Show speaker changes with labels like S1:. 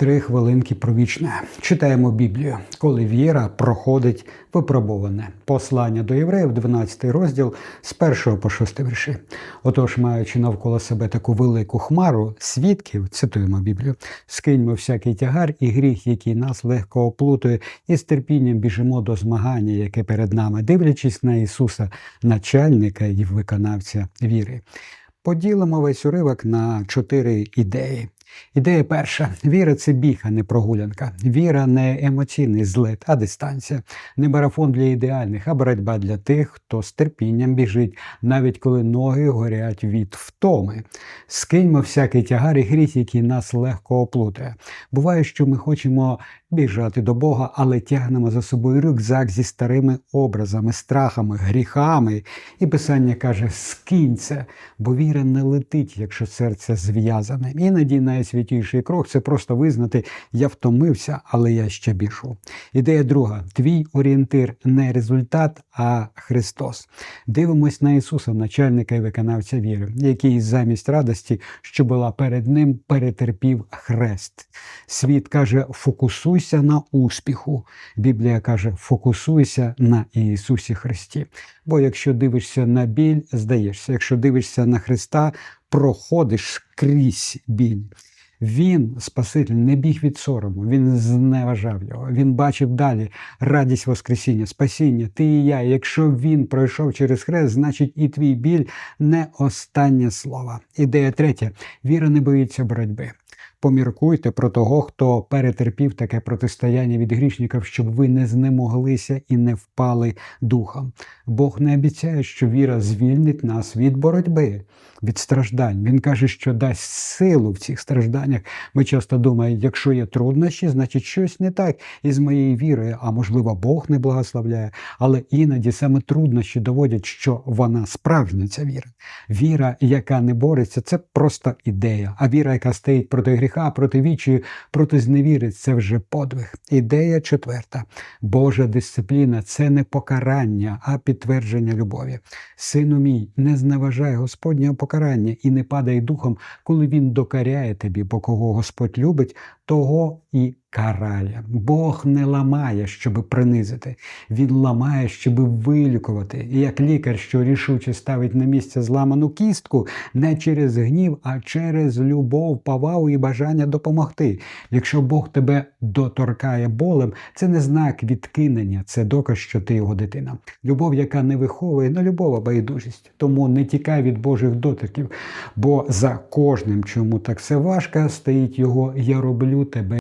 S1: Три хвилинки про вічне. Читаємо Біблію, коли віра проходить випробоване. Послання до євреїв, 12 розділ з 1 по 6 вірші. Отож, маючи навколо себе таку велику хмару свідків, цитуємо Біблію, скиньмо всякий тягар і гріх, який нас легко оплутує, і з терпінням біжимо до змагання, яке перед нами, дивлячись на Ісуса, начальника і виконавця віри. Поділимо весь уривок на чотири ідеї. Ідея перша: віра це біг, а не прогулянка. Віра не емоційний злет, а дистанція, не марафон для ідеальних, а боротьба для тих, хто з терпінням біжить, навіть коли ноги горять від втоми. Скиньмо всякий тягар і гріх, який нас легко оплутає. Буває, що ми хочемо біжати до Бога, але тягнемо за собою рюкзак зі старими образами, страхами, гріхами. І Писання каже: скинь це, бо віра не летить, якщо серце зв'язане. Іноді найсвятіший крок це просто визнати, я втомився, але я ще біжу. Ідея друга: твій орієнтир не результат, а Христос. Дивимось на Ісуса, начальника і виконавця віри, який замість радості, що була перед ним, перетерпів хрест. Світ каже, фокусуйся на успіху. Біблія каже, фокусуйся на Ісусі Христі. Бо якщо дивишся на біль, здаєшся. Якщо дивишся на Христа, проходиш крізь біль. Він, Спаситель, не біг від сорому, він зневажав його. Він бачив далі радість Воскресіння, спасіння, ти і я. Якщо він пройшов через хрест, значить і твій біль не останнє слово. Ідея третя: віра не боїться боротьби. Поміркуйте про того, хто перетерпів таке протистояння від грішників, щоб ви не знемоглися і не впали духом. Бог не обіцяє, що віра звільнить нас від боротьби, від страждань. Він каже, що дасть силу в цих стражданнях. Ми часто думаємо, якщо є труднощі, значить щось не так із моєю вірою, а можливо, Бог не благословляє. Але іноді саме труднощі доводять, що вона справжня ця віра. Віра, яка не бореться, це просто ідея. А віра, яка стоїть проти гріха, проти вічі, проти зневіри, це вже подвиг. Ідея четверта. Божа дисципліна це не покарання, а підтвердження любові. Сину мій, не зневажай Господнього покарання і не падай духом, коли він докаряє тобі, бо кого Господь любить, того і карає. Бог не ламає, щоб принизити. Він ламає, щоб вилікувати. І як лікар, що рішуче ставить на місце зламану кістку, не через гнів, а через любов, повагу і бажання допомогти. Якщо Бог тебе доторкає болем, це не знак відкинення, це доказ, що ти його дитина. Любов, яка не виховує, не любов, а байдужість. Тому не тікай від Божих дотиків, бо за кожним, чому так все важко, стоїть його Я роблю тебе.